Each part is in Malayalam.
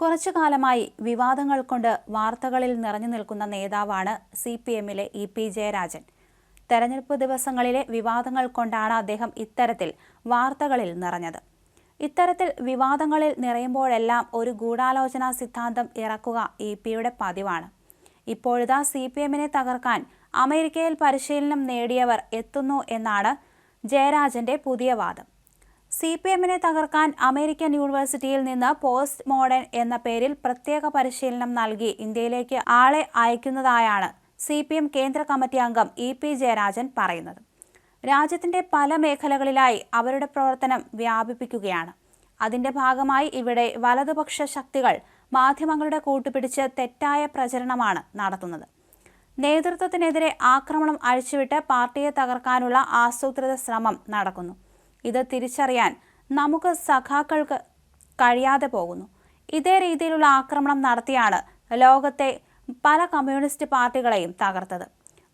കുറച്ചു കാലമായി വിവാദങ്ങൾ കൊണ്ട് വാർത്തകളിൽ നിറഞ്ഞു നിൽക്കുന്ന നേതാവാണ് സി പി എമ്മിലെ ഇ പി ജയരാജൻ. തെരഞ്ഞെടുപ്പ് ദിവസങ്ങളിലെ വിവാദങ്ങൾ കൊണ്ടാണ് അദ്ദേഹം ഇത്തരത്തിൽ വാർത്തകളിൽ നിറഞ്ഞത്. ഇത്തരത്തിൽ വിവാദങ്ങളിൽ നിറയുമ്പോഴെല്ലാം ഒരു ഗൂഢാലോചന സിദ്ധാന്തം ഇറക്കുക ഇ പിയുടെ പതിവാണ്. ഇപ്പോഴിതാ സി പി എമ്മിനെ തകർക്കാൻ അമേരിക്കയിൽ പരിശീലനം നേടിയവർ എത്തുന്നു എന്നാണ് ജയരാജന്റെ പുതിയ വാദം. സി പി എമ്മിനെ തകർക്കാൻ അമേരിക്കൻ യൂണിവേഴ്സിറ്റിയിൽ നിന്ന് പോസ്റ്റ് മോഡേൺ എന്ന പേരിൽ പ്രത്യേക പരിശീലനം നൽകി ഇന്ത്യയിലേക്ക് ആളെ അയക്കുന്നതായാണ് സി പി എം കേന്ദ്ര കമ്മിറ്റി അംഗം ഇ പി ജയരാജൻ പറയുന്നത്. രാജ്യത്തിന്റെ പല മേഖലകളിലായി അവരുടെ പ്രവർത്തനം വ്യാപിപ്പിക്കുകയാണ്. അതിന്റെ ഭാഗമായി ഇവിടെ വലതുപക്ഷ ശക്തികൾ മാധ്യമങ്ങളുടെ കൂട്ടുപിടിച്ച് തെറ്റായ പ്രചരണമാണ് നടത്തുന്നത്. നേതൃത്വത്തിനെതിരെ ആക്രമണം അഴിച്ചുവിട്ട് പാർട്ടിയെ തകർക്കാനുള്ള ആസൂത്രിത ശ്രമം നടക്കുന്നു. ഇത് തിരിച്ചറിയാൻ നമുക്ക് സഖാക്കൾക്ക് കഴിയാതെ പോകുന്നു. ഇതേ രീതിയിലുള്ള ആക്രമണം നടത്തിയാണ് ലോകത്തെ പല കമ്മ്യൂണിസ്റ്റ് പാർട്ടികളെയും തകർത്തത്.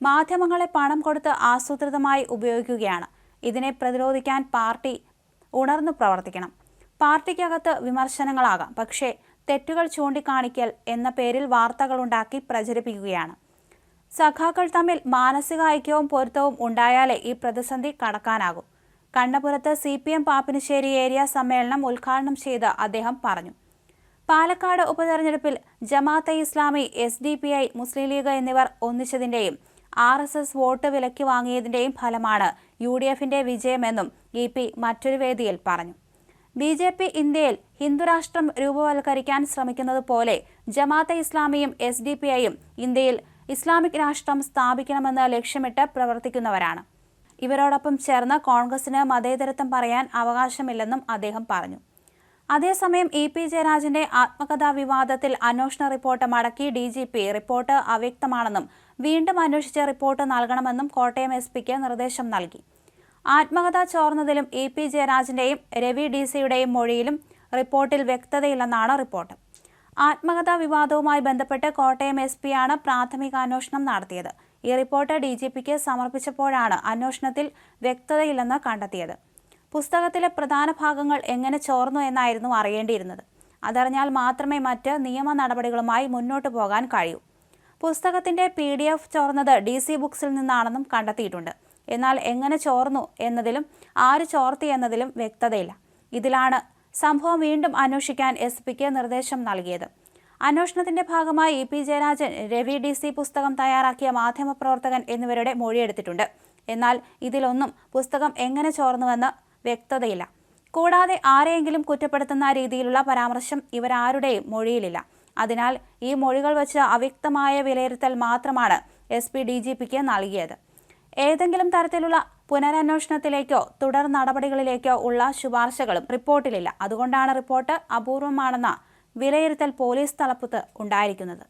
മാധ്യമങ്ങളെ പണം കൊടുത്ത് ആസൂത്രിതമായി ഉപയോഗിക്കുകയാണ്. ഇതിനെ പ്രതിരോധിക്കാൻ പാർട്ടി ഉണർന്നു പ്രവർത്തിക്കണം. പാർട്ടിക്കകത്ത് വിമർശനങ്ങളാകാം. പക്ഷേ തെറ്റുകൾ ചൂണ്ടിക്കാണിക്കൽ എന്ന പേരിൽ വാർത്തകളുണ്ടാക്കി പ്രചരിപ്പിക്കുകയാണ്. സഖാക്കൾ തമ്മിൽ മാനസിക ഐക്യവും പൊരുത്തവും ഉണ്ടായാലേ ഈ പ്രതിസന്ധി കടക്കാനാകും. കണ്ണപുരത്ത് C P M Pappinisseri area സമ്മേളനം ഉദ്ഘാടനം ചെയ്ത് അദ്ദേഹം പറഞ്ഞു. പാലക്കാട് ഉപതെരഞ്ഞെടുപ്പിൽ Jamaate Islami S D P I Muslim League എന്നിവർ ഒന്നിച്ചതിന്റെയും ആർ എസ് എസ് വോട്ട് വിലക്കി വാങ്ങിയതിന്റെയും ഫലമാണ് യു ഡി എഫിന്റെ വിജയമെന്നും ഇ പി മറ്റൊരു വേദിയിൽ പറഞ്ഞു. ബി ജെ പി ഇന്ത്യയിൽ ഹിന്ദുരാഷ്ട്രം രൂപവൽക്കരിക്കാൻ ശ്രമിക്കുന്നത് പോലെ ജമാഅത്തെ ഇസ്ലാമിയും എസ് ഡി പി ഐയും ഇന്ത്യയിൽ ഇസ്ലാമിക് രാഷ്ട്രം സ്ഥാപിക്കണമെന്ന് ലക്ഷ്യമിട്ട് പ്രവർത്തിക്കുന്നവരാണ്. ഇവരോടൊപ്പം ചേർന്ന് കോൺഗ്രസിന് മതേതരത്വം പറയാൻ അവകാശമില്ലെന്നും അദ്ദേഹം പറഞ്ഞു. അതേസമയം ഇ പി ജയരാജന്റെ ആത്മകഥാ വിവാദത്തിൽ അന്വേഷണ റിപ്പോർട്ട് മടക്കി ഡി ജി പി. റിപ്പോർട്ട് അവ്യക്തമാണെന്നും വീണ്ടും അന്വേഷിച്ച് റിപ്പോർട്ട് നൽകണമെന്നും കോട്ടയം എസ് പിക്ക് നിർദ്ദേശം നൽകി. ആത്മകഥ ചോർന്നതിലും ഇ പി ജയരാജന്റെയും രവി ഡി സിയുടെയും മൊഴിയിലും റിപ്പോർട്ടിൽ വ്യക്തതയില്ലെന്നാണ് റിപ്പോർട്ട്. ആത്മകഥാ വിവാദവുമായി ബന്ധപ്പെട്ട് കോട്ടയം എസ് പിയാണ് പ്രാഥമികാന്വേഷണം നടത്തിയത്. ഈ റിപ്പോർട്ട് ഡി ജി പിക്ക് സമർപ്പിച്ചപ്പോഴാണ് അന്വേഷണത്തിൽ വ്യക്തതയില്ലെന്ന് കണ്ടെത്തിയത്. പുസ്തകത്തിലെ പ്രധാന ഭാഗങ്ങൾ എങ്ങനെ ചോർന്നു എന്നായിരുന്നു അറിയേണ്ടിയിരുന്നത്. അതറിഞ്ഞാൽ മാത്രമേ മറ്റ് നിയമ നടപടികളുമായി മുന്നോട്ടു പോകാൻ കഴിയൂ. പുസ്തകത്തിന്റെ പി ഡി എഫ് ചോർന്നത് ഡി സി ബുക്സിൽ നിന്നാണെന്നും കണ്ടെത്തിയിട്ടുണ്ട്. എന്നാൽ എങ്ങനെ ചോർന്നു എന്നതിലും ആര് ചോർത്തി എന്നതിലും വ്യക്തതയില്ല. ഇതിലാണ് സംഭവം വീണ്ടും അന്വേഷിക്കാൻ എസ് പിക്ക് നിർദ്ദേശം നൽകിയത്. അന്വേഷണത്തിന്റെ ഭാഗമായി E P Jayarajan Ravi D C പുസ്തകം തയ്യാറാക്കിയ മാധ്യമപ്രവർത്തകൻ എന്നിവരുടെ മൊഴിയെടുത്തിട്ടുണ്ട് എന്നാൽ ഇതിലൊന്നും പുസ്തകം എങ്ങനെ ചോർന്നുവെന്ന് വ്യക്തതയില്ല. കൂടാതെ ആരെയെങ്കിലും കുറ്റപ്പെടുത്തുന്ന രീതിയിലുള്ള പരാമർശം ഇവരാരുടെയും മൊഴിയിലില്ല. അതിനാൽ ഈ മൊഴികൾ വച്ച് അവ്യക്തമായ വിലയിരുത്തൽ മാത്രമാണ് എസ് പി ഡി ജി പിക്ക് നൽകിയത്. ഏതെങ്കിലും തരത്തിലുള്ള പുനരന്വേഷണത്തിലേക്കോ തുടർ നടപടികളിലേക്കോ ഉള്ള ശുപാർശകളും റിപ്പോർട്ടിലില്ല. അതുകൊണ്ടാണ് റിപ്പോർട്ട് അപൂർവമാണെന്ന വിലയിരുത്തൽ പോലീസ് തലപ്പത്ത് ഉണ്ടായിരിക്കുന്നത്